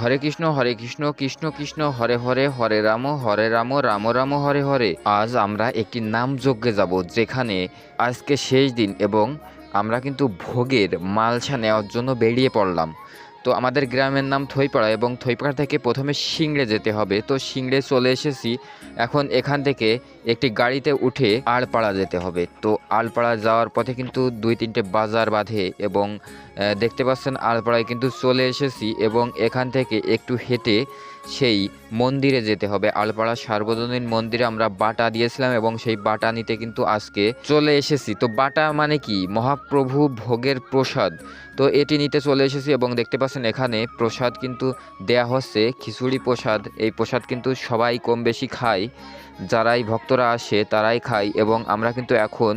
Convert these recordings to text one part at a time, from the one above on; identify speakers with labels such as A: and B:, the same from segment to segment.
A: হরে কৃষ্ণ হরে কৃষ্ণ কৃষ্ণ কৃষ্ণ হরে হরে হরে রাম হরে রাম রাম রাম হরে হরে আজ আমরা একটি নাম যজ্ঞে যাব যেখানে আজকে শেষ দিন এবং আমরা কিন্তু ভোগের মালছা নেওয়ার জন্য বেরিয়ে পড়লাম তো আমাদের গ্রামের নাম থইপাড়া এবং থইপাড়া থেকে প্রথমে সিংড়ে যেতে হবে তো সিংড়ে চলে এসেছি এখন এখান থেকে একটি গাড়িতে উঠে আলপাড়া যেতে হবে তো আলপাড়া যাওয়ার পথে কিন্তু দুই তিনটে বাজার বাঁধে এবং দেখতে পাচ্ছেন আলপাড়ায় কিন্তু চলে এসেছি এবং এখান থেকে একটু হেঁটে সেই মন্দিরে যেতে হবে আলপাড়া সার্বজনীন মন্দিরে আমরা বাটা দিয়েছিলাম এবং সেই বাটা নিতে কিন্তু আজকে চলে এসেছি তো বাটা মানে কি মহাপ্রভু ভোগের প্রসাদ তো এটি নিতে চলে এসেছি এবং দেখতে পাচ্ছি পাচ্ছেন এখানে প্রসাদ কিন্তু দেয়া হচ্ছে খিচুড়ি প্রসাদ এই প্রসাদ কিন্তু সবাই কম বেশি খায় যারাই ভক্তরা আসে তারাই খায় এবং আমরা কিন্তু এখন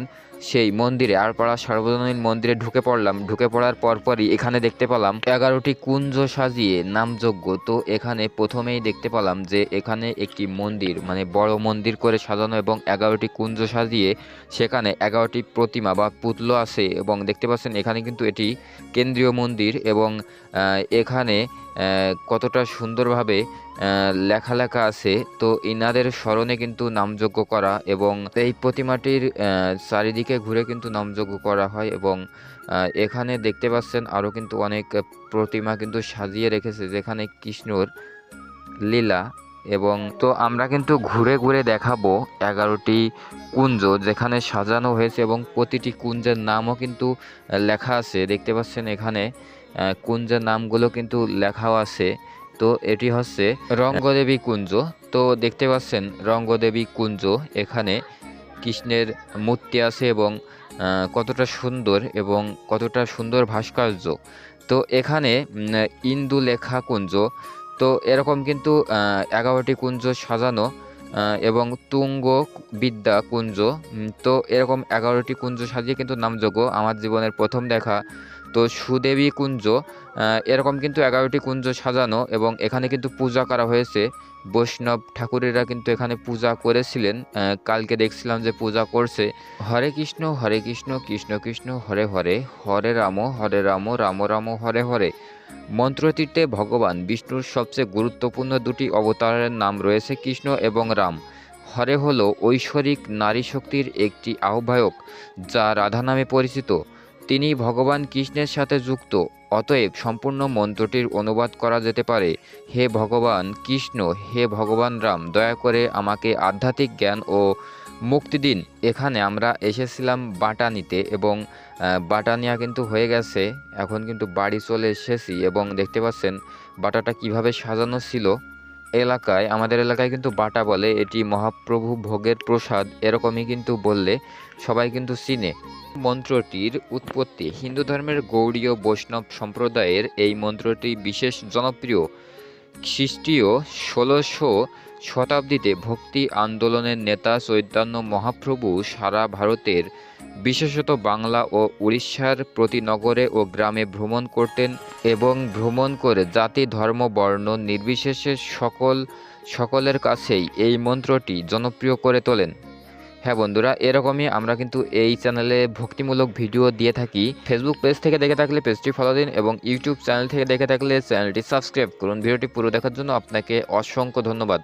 A: সেই মন্দিরে আর আরপাড়া সার্বজনীন মন্দিরে ঢুকে পড়লাম ঢুকে পড়ার পরপরই এখানে দেখতে পেলাম এগারোটি কুঞ্জ সাজিয়ে নামযোগ্য তো এখানে প্রথমেই দেখতে পেলাম যে এখানে একটি মন্দির মানে বড় মন্দির করে সাজানো এবং এগারোটি কুঞ্জ সাজিয়ে সেখানে এগারোটি প্রতিমা বা পুতল আছে এবং দেখতে পাচ্ছেন এখানে কিন্তু এটি কেন্দ্রীয় মন্দির এবং এখানে কতটা সুন্দরভাবে লেখা লেখা আছে তো ইনাদের স্মরণে কিন্তু নামযজ্ঞ করা এবং এই প্রতিমাটির চারিদিকে ঘুরে কিন্তু নামযজ্ঞ করা হয় এবং এখানে দেখতে পাচ্ছেন আরও কিন্তু অনেক প্রতিমা কিন্তু সাজিয়ে রেখেছে যেখানে কৃষ্ণর লীলা এবং তো আমরা কিন্তু ঘুরে ঘুরে দেখাবো এগারোটি কুঞ্জ যেখানে সাজানো হয়েছে এবং প্রতিটি কুঞ্জের নামও কিন্তু লেখা আছে দেখতে পাচ্ছেন এখানে কুঞ্জের নামগুলো কিন্তু লেখাও আছে তো এটি হচ্ছে রঙ্গদেবী কুঞ্জ তো দেখতে পাচ্ছেন রঙ্গদেবী কুঞ্জ এখানে কৃষ্ণের মূর্তি আছে এবং কতটা সুন্দর এবং কতটা সুন্দর ভাস্কর্য তো এখানে ইন্দু লেখা কুঞ্জ তো এরকম কিন্তু এগারোটি কুঞ্জ সাজানো এবং তুঙ্গ বিদ্যা কুঞ্জ তো এরকম এগারোটি কুঞ্জ সাজিয়ে কিন্তু নামযোগ্য আমার জীবনের প্রথম দেখা তো সুদেবী কুঞ্জ এরকম কিন্তু এগারোটি কুঞ্জ সাজানো এবং এখানে কিন্তু পূজা করা হয়েছে বৈষ্ণব ঠাকুরেরা কিন্তু এখানে পূজা করেছিলেন কালকে দেখছিলাম যে পূজা করছে হরে কৃষ্ণ হরে কৃষ্ণ কৃষ্ণ কৃষ্ণ হরে হরে হরে রাম হরে রাম রাম রাম হরে হরে মন্ত্রতীর্থে ভগবান বিষ্ণুর সবচেয়ে গুরুত্বপূর্ণ দুটি অবতারের নাম রয়েছে কৃষ্ণ এবং রাম হরে হলো ঐশ্বরিক নারী শক্তির একটি আহ্বায়ক যা রাধা নামে পরিচিত তিনি ভগবান কৃষ্ণের সাথে যুক্ত অতএব সম্পূর্ণ মন্ত্রটির অনুবাদ করা যেতে পারে হে ভগবান কৃষ্ণ হে ভগবান রাম দয়া করে আমাকে আধ্যাত্মিক জ্ঞান ও মুক্তি দিন এখানে আমরা এসেছিলাম বাটানিতে এবং বাটানিয়া কিন্তু হয়ে গেছে এখন কিন্তু বাড়ি চলে এসেছি এবং দেখতে পাচ্ছেন বাটাটা কিভাবে সাজানো ছিল এলাকায় আমাদের এলাকায় কিন্তু বাটা বলে এটি মহাপ্রভু ভোগের প্রসাদ এরকমই কিন্তু বললে সবাই কিন্তু চিনে মন্ত্রটির উৎপত্তি হিন্দু ধর্মের গৌড়ীয় বৈষ্ণব সম্প্রদায়ের এই মন্ত্রটি বিশেষ জনপ্রিয় খ্রিস্টীয় ষোলোশো শতাব্দীতে ভক্তি আন্দোলনের নেতা চৈতন্য মহাপ্রভু সারা ভারতের বিশেষত বাংলা ও উড়িষ্যার প্রতি নগরে ও গ্রামে ভ্রমণ করতেন এবং ভ্রমণ করে জাতি ধর্ম বর্ণ নির্বিশেষে সকল সকলের কাছেই এই মন্ত্রটি জনপ্রিয় করে তোলেন হ্যাঁ বন্ধুরা এরকমই আমরা কিন্তু এই চ্যানেলে ভক্তিমূলক ভিডিও দিয়ে থাকি ফেসবুক পেজ থেকে দেখে থাকলে পেজটি ফলো দিন এবং ইউটিউব চ্যানেল থেকে দেখে থাকলে চ্যানেলটি সাবস্ক্রাইব করুন ভিডিওটি পুরো দেখার জন্য আপনাকে অসংখ্য ধন্যবাদ